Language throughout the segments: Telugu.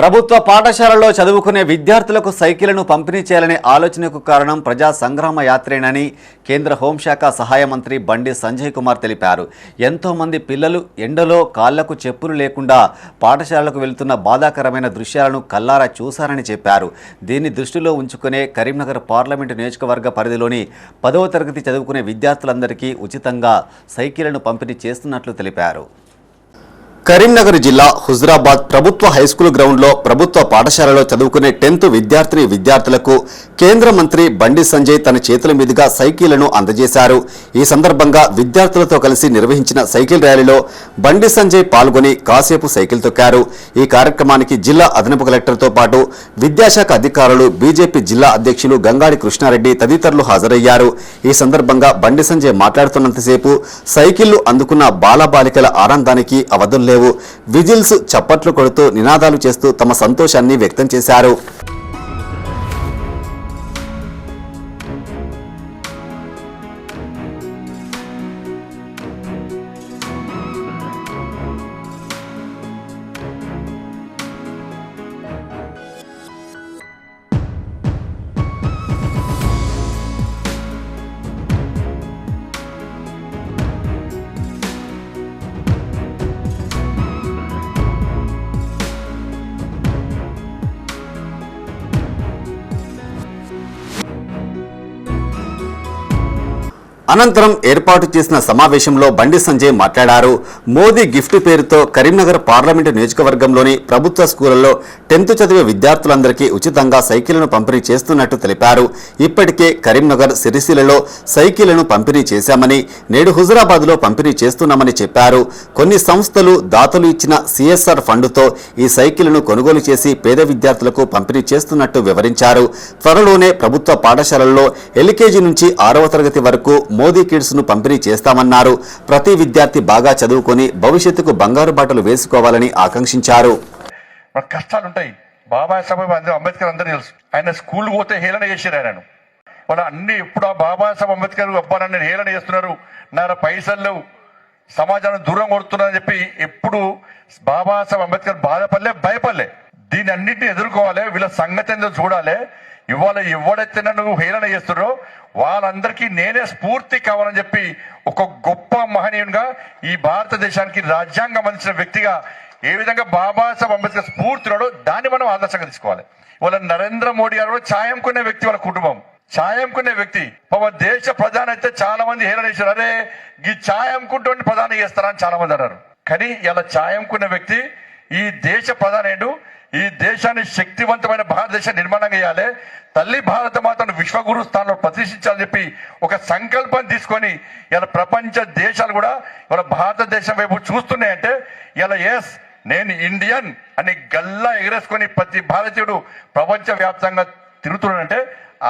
ప్రభుత్వ పాఠశాలలో చదువుకునే విద్యార్థులకు సైకిళ్ళను పంపిణీ చేయాలనే ఆలోచనకు కారణం ప్రజా సంగ్రామ యాత్రేనని కేంద్ర హోంశాఖ సహాయ మంత్రి బండి సంజయ్ కుమార్ తెలిపారు. ఎంతోమంది పిల్లలు ఎండలో కాళ్ళకు చెప్పులు లేకుండా పాఠశాలకు వెళ్తున్న బాధాకరమైన దృశ్యాలను కల్లారా చూశారని చెప్పారు. దీన్ని దృష్టిలో ఉంచుకునే కరీంనగర్ పార్లమెంటు నియోజకవర్గ పరిధిలోని పదవ తరగతి చదువుకునే విద్యార్థులందరికీ ఉచితంగా సైకిళ్ళను పంపిణీ చేస్తున్నట్లు తెలిపారు. కరీంనగర్ జిల్లా హుజరాబాద్ ప్రభుత్వ హైస్కూల్ గ్రౌండ్లో ప్రభుత్వ పాఠశాలలో చదువుకునే టెన్త్ విద్యార్థిని విద్యార్థులకు కేంద్ర మంత్రి బండి సంజయ్ తన చేతుల మీదుగా సైకిళ్ళను అందజేశారు. ఈ సందర్భంగా విద్యార్థులతో కలిసి నిర్వహించిన సైకిల్ ర్యాలీలో బండి సంజయ్ పాల్గొని కాసేపు సైకిల్ తొక్కారు. ఈ కార్యక్రమానికి జిల్లా అదనపు కలెక్టర్తో పాటు విద్యాశాఖ అధికారులు బీజేపీ జిల్లా అధ్యక్షులు గంగాడి కృష్ణారెడ్డి తదితరులు హాజరయ్యారు. ఈ సందర్భంగా బండి సంజయ్ మాట్లాడుతున్నంతసేపు సైకిళ్ళు అందుకున్న బాలబాలికల ఆనందానికి అవధులు లేవు. విజిల్స్ చప్పట్లు కొడుతూ నినాదాలు చేస్తూ తమ సంతోషాన్ని వ్యక్తం చేశారు. అనంతరం ఏర్పాటు చేసిన సమావేశంలో బండి సంజయ్ మాట్లాడారు. మోదీ గిఫ్ట్ పేరుతో కరీంనగర్ పార్లమెంటు నియోజకవర్గంలోని ప్రభుత్వ స్కూళ్ళలో టెన్త్ చదివే విద్యార్థులందరికీ ఉచితంగా సైకిళ్ళను పంపిణీ చేస్తున్నట్టు తెలిపారు. ఇప్పటికే కరీంనగర్ సిరిసిల్లలో సైకిళ్ళను పంపిణీ చేశామని నేడు హుజరాబాద్లో పంపిణీ చేస్తున్నామని చెప్పారు. కొన్ని సంస్థలు దాతలు ఇచ్చిన సిఎస్ఆర్ ఫండ్తో ఈ సైకిళ్ళను కొనుగోలు చేసి పేద విద్యార్థులకు పంపిణీ చేస్తున్నట్టు వివరించారు. త్వరలోనే ప్రభుత్వ పాఠశాలల్లో ఎల్కేజీ నుంచి ఆరవ తరగతి వరకు మోదీ కిడ్స్ను పంపిణీ చేస్తామన్నారు. ప్రతి విద్యార్థి బాగా చదువుకొని భవిష్యత్తుకు బంగారు బాటలు వేసుకోవాలని ఆకాంక్షించారు. కష్టాలుంటాయి. బాబా సాహెబ్ అందరూ అంబేద్కర్ అందరూ తెలుసు. ఆయన స్కూల్ పోతే హేళన చేశారు ఆయనను. అన్ని ఎప్పుడు ఆ బాబాసాహెబ్ అంబేద్కర్ అబ్బానని నన్ను హేళన చేస్తున్నారు. నా పైసలు లేవు. సమాజాన్ని దూరం కొడుతున్నారని చెప్పి ఎప్పుడు బాబాసాహెబ్ అంబేద్కర్ బాధపడలే భయపడలే. దీని అన్నింటిని ఎదుర్కోవాలి. వీళ్ళ సంగతి చూడాలి. ఇవాళ ఎవడైతే నన్ను హేళన చేస్తున్నారో వాళ్ళందరికీ నేనే స్ఫూర్తి కావాలని చెప్పి ఒక గొప్ప మహనీయునిగా ఈ భారతదేశానికి రాజ్యాంగం అందించిన వ్యక్తిగా ఏ విధంగా బాబాసాహెబ్ అంబేద్కర్ స్ఫూర్తినాడో దాన్ని మనం ఆదర్శంగా తీసుకోవాలి. వాళ్ళ నరేంద్ర మోడీ గారు ఛాయంకునే వ్యక్తి వాళ్ళ కుటుంబం. ఛాయంకునే వ్యక్తి. పాప దేశ ప్రధాని అయితే చాలా మంది హేళన చేశారు. అరే ఈ ఛాయంకుంటూ ప్రధాని చేస్తారా అని చాలా మంది అన్నారు. కానీ ఇలా ఛాయంకున్న వ్యక్తి ఈ దేశ ప్రధాని ఈ దేశాన్ని శక్తివంతమైన భారతదేశం నిర్మాణం చేయాలి. తల్లి భారత మాతను విశ్వగురు స్థానంలో ప్రతిష్ఠించాలని చెప్పి ఒక సంకల్పం తీసుకొని ఇలా ప్రపంచ దేశాలు కూడా ఇలా భారతదేశం వైపు చూస్తున్నాయంటే ఇలా ఎస్ నేను ఇండియన్ అని గల్లా ఎగరేసుకొని ప్రతి భారతీయుడు ప్రపంచ వ్యాప్తంగా తిరుగుతున్నాడంటే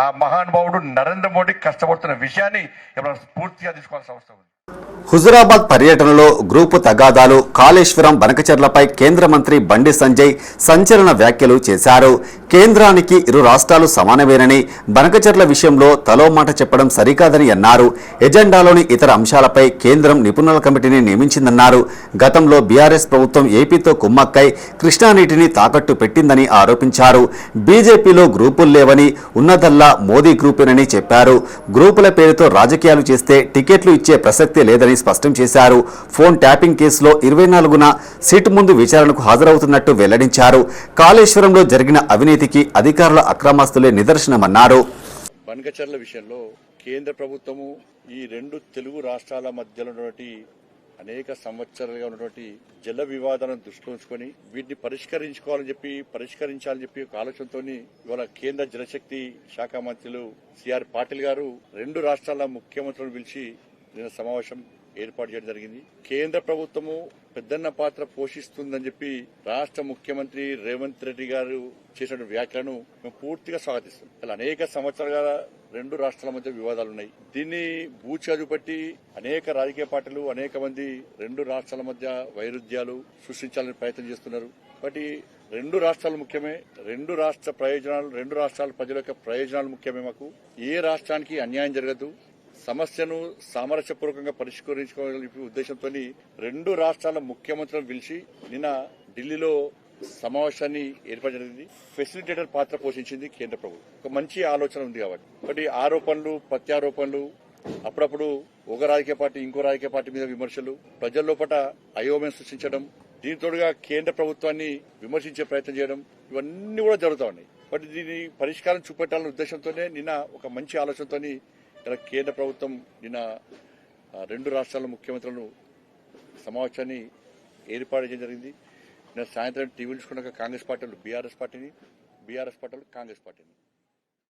ఆ మహానుభావుడు నరేంద్ర మోడీ కష్టపడుతున్న విషయాన్ని ఇప్పుడు పూర్తిగా తీసుకోవాల్సిన అవసరం ఉంది. హుజురాబాద్ పర్యటనలో గ్రూపు తగాదాలు కాళేశ్వరం బనకచర్లపై కేంద్ర మంత్రి బండి సంజయ్ సంచలన వ్యాఖ్యలు చేశారు. కేంద్రానికి ఇరు రాష్ట్రాలు సమానమేనని బనకచర్ల విషయంలో తలో మాట చెప్పడం సరికాదని అన్నారు. ఎజెండాలోని ఇతర అంశాలపై కేంద్రం నిపుణుల కమిటీని నియమించిందన్నారు. గతంలో బీఆర్ఎస్ ప్రభుత్వం ఏపీతో కుమ్మక్కై కృష్ణా నీటిని తాకట్టు పెట్టిందని ఆరోపించారు. బీజేపీలో గ్రూపులు లేవని ఉన్నదల్లా మోదీ గ్రూపేనని చెప్పారు. గ్రూపుల పేరుతో రాజకీయాలు చేస్తే టికెట్లు ఇచ్చే ప్రసక్తే లేదని స్పష్టం చేశారు. ఫోన్ ట్యాపింగ్ కేసులో ఇరవై నాలుగున సిట్ ముందు విచారణకు హాజరవుతున్నట్టు వెల్లడించారు. కాళేశ్వరంలో జరిగిన అవినీతికి అధికారుల అక్రమాస్తులే నిదర్శనమన్నారు. బనకచర్ల విషయంలో కేంద్ర ప్రభుత్వము ఈ రెండు తెలుగు రాష్ట్రాల మధ్యలో ఉన్నటువంటి అనేక సంవత్సరాలుగా ఉన్నటువంటి జల వివాదాలను దృష్టిలో ఉంచుకొని వీటిని పరిష్కరించుకోవాలని చెప్పి పరిష్కరించాలని చెప్పి ఒక ఆలోచనతో ఇవాళ కేంద్ర జలశక్తి శాఖ మంత్రులు సిఆర్ పాటిల్ గారు రెండు రాష్ట్రాల ముఖ్యమంత్రులను పిలిచి నిన్న సమావేశం ఏర్పాటు చేయడం జరిగింది. కేంద్ర ప్రభుత్వము పెద్దన్న పాత్ర పోషిస్తుందని చెప్పి రాష్ట్ర ముఖ్యమంత్రి రేవంత్ రెడ్డి గారు చేసిన వ్యాఖ్యలను మేము పూర్తిగా స్వాగతిస్తాం ఇలా అనేక సంవత్సరాలుగా రెండు రాష్ట్రాల మధ్య వివాదాలు ఉన్నాయి. దీన్ని బూచిగా పట్టి అనేక రాజకీయ పార్టీలు అనేక మంది రెండు రాష్ట్రాల మధ్య వైరుధ్యాలు సృష్టించాలని ప్రయత్నం చేస్తున్నారు. కాబట్టి రెండు రాష్ట్రాలు ముఖ్యమే రెండు రాష్ట్ర ప్రయోజనాలు రెండు రాష్ట్రాల ప్రజల యొక్క ప్రయోజనాలు ముఖ్యమే మాకు. ఏ రాష్ట్రానికి అన్యాయం జరగదు సమస్యను సామరస్యపూర్వకంగా పరిష్కరించుకోవాలని ఉద్దేశంతో రెండు రాష్ట్రాల ముఖ్యమంత్రులను పిలిచి నిన్న ఢిల్లీలో సమావేశాన్ని ఏర్పాటు జరిగింది. ఫెసిలిటేటర్ పాత్ర పోషించింది కేంద్ర ప్రభుత్వం. ఒక మంచి ఆలోచన ఉంది కాబట్టి. ఒకటి ఆరోపణలు ప్రత్యారోపణలు అప్పుడప్పుడు ఒక రాజకీయ పార్టీ ఇంకో రాజకీయ పార్టీ మీద విమర్శలు ప్రజల లోపల అయోమయం సృష్టించడం దీనితోడుగా కేంద్ర ప్రభుత్వాన్ని విమర్శించే ప్రయత్నం చేయడం ఇవన్నీ కూడా జరుగుతా ఉన్నాయి. బట్ దీని పరిష్కారం చూపెట్టాలనే ఉద్దేశంతోనే నిన్న ఒక మంచి ఆలోచనతోని కేంద్ర ప్రభుత్వం నిన్న రెండు రాష్ట్రాల ముఖ్యమంత్రులను సమావేశాన్ని ఏర్పాటు చేయడం జరిగింది. నిన్న సాయంత్రం టీవీలు చూసుకున్నాక కాంగ్రెస్ పార్టీలు బీఆర్ఎస్ పార్టీని బీఆర్ఎస్ పార్టీలు కాంగ్రెస్ పార్టీని.